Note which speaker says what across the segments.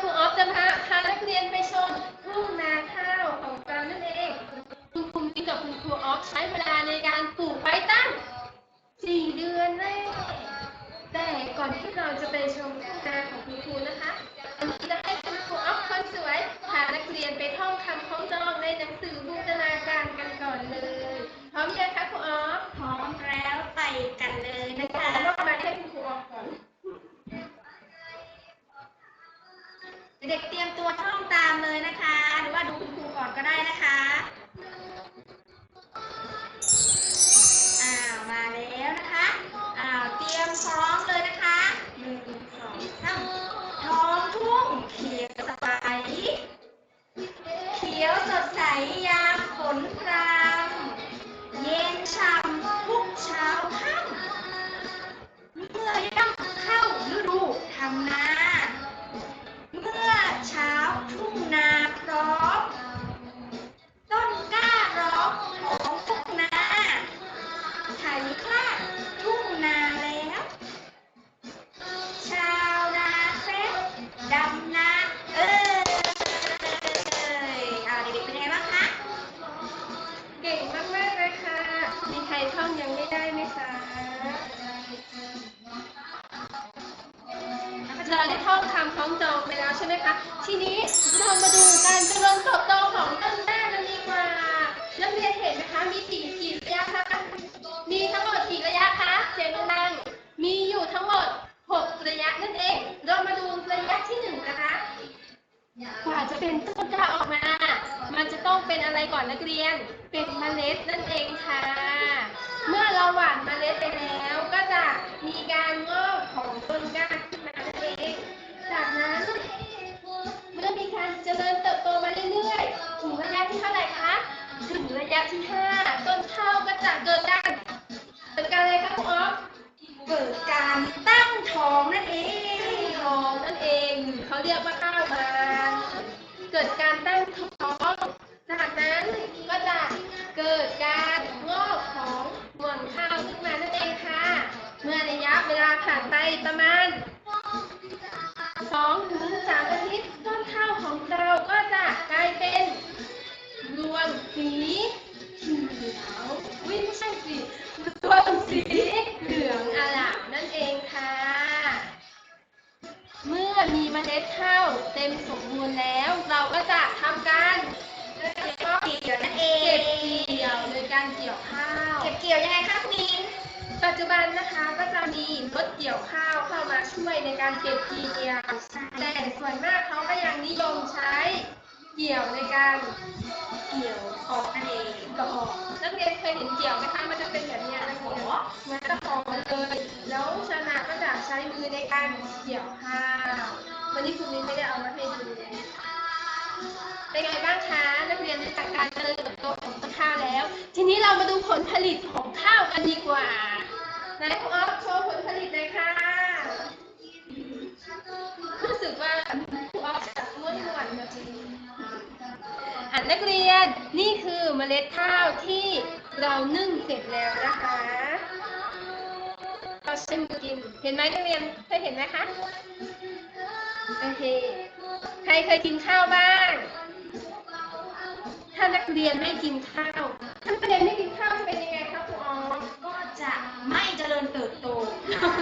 Speaker 1: ครูออฟจะพาพานักเรียนไปชมทุ่งนาข้าวของเรานั่นเองคุณครูมิ้นกับคุณครูออฟใช้เวลาในการปลูกไบตั้งสี่เดือนแน่แต่ก่อนที่เราจะไปชมทุ่งนาของคุณครูนะคะ เด็
Speaker 2: กเตรียมตัวท่องตามเลยนะคะ หรือว่าดูคุณครูก่อนก็ได้นะคะ เราได้ท่องคำ
Speaker 1: คล้องจองไปแล้วใช่ไหมคะ ทีนี้เรามาดูการเจริญเติบโตของต้นหน้ากันดีกว่านักเรียนเห็นไหมคะ มีกี่กี่ระยะคะมีทั้งหมดกี่ระยะคะเสียงดังมีอยู่ทั้งหมด 6 ระยะนั่นเอง เรามาดูระยะที่หนึ่งนะคะกว่าจะเป็นต้นกล้าออกมา มันจะต้องเป็นอะไรก่อนนักเรียน เป็นเมล็ดนั่นเองค่ะ เมื่อเราหว่านเมล็ดไปแล้ว ก็จะมีการงอกของต้นกล้า เรียกว่าข้าวบานเกิดการตั้งท้องจากนั้นก็จะเกิดการงอกของหม่อนข้าวขึ้นมานั่นเองค่ะ เมื่อระยะเวลาผ่านไปประมาณสองถึงสามอาทิตย์ต้นข้าวของเราก็จะกลายเป็นรวงสีเขียววิไม่ใช่สิรวงสี เล็ดข้าวเต็มสมบูรณ์แล้ว เราก็จะทำการ
Speaker 2: เกี่ยวนั่นเอ
Speaker 1: เก็บเกี่ยวโดยการเกี่ยวข้าว
Speaker 2: เก็บเกี่ยวยังไงคะคุณมิน
Speaker 1: ปัจจุบันนะคะก็จะมีรถเกี่ยวข้าวเข้ามาช่วยในการเก็บเกี่ยว แต่ส่วนมากเขาก็ยังนิยมใช้เกี่ยวในการ
Speaker 2: เกี่ยวออกนั่นเอง
Speaker 1: กระบ วันนี้คุณมิ้นไม่ได้เอามาให้ดูเป็นไงบ้างคะ นักเรียนจากการเจริญเติบโตของต้นข้าวแล้ว ทีนี้เรามาดูผลผลิตของข้าวกันดีกว่าไหนครูออฟโชว์ผลผลิตเลยค่ะรู้สึกว่าครูออฟจะม้วนๆแบบนี้อะนักเรียนนี่คือเมล็ดข้าวที่เรานึ่งเสร็จแล้วนะคะเราช้มือกินเห็นไหมนักเรียนเคยเห็นไหมคะ โอเค ใครเคยกินข้าวบ้าง ถ้านักเรียนไม่กินข้าว ถ้านักเรียนไม่กินข้าวจะเป็นยังไงครับครูออฟ
Speaker 2: ก็จะไม่เจริญเติบโต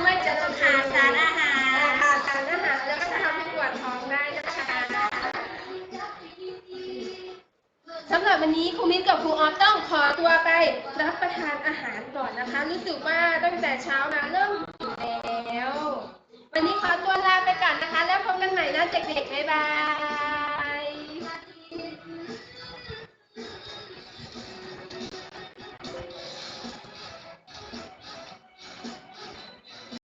Speaker 1: ไม่จะต้อง
Speaker 2: ขาดสารอาหาร
Speaker 1: ขาดสารอาหารแล้วก็จะทำให้ปวดท้องได้นะคะสำหรับวันนี้ครูมิ้นกับครูออฟต้องขอตัวไปรับประทานอาหารก่อนนะคะ รู้สึกว่าตั้งแต่เช้ามาเริ่มหิวแล้ว วันนี้ขอตัวลาไป ก่อนนะคะ แล้วพบกันใหม่นะเด็กๆบ๊ายบาย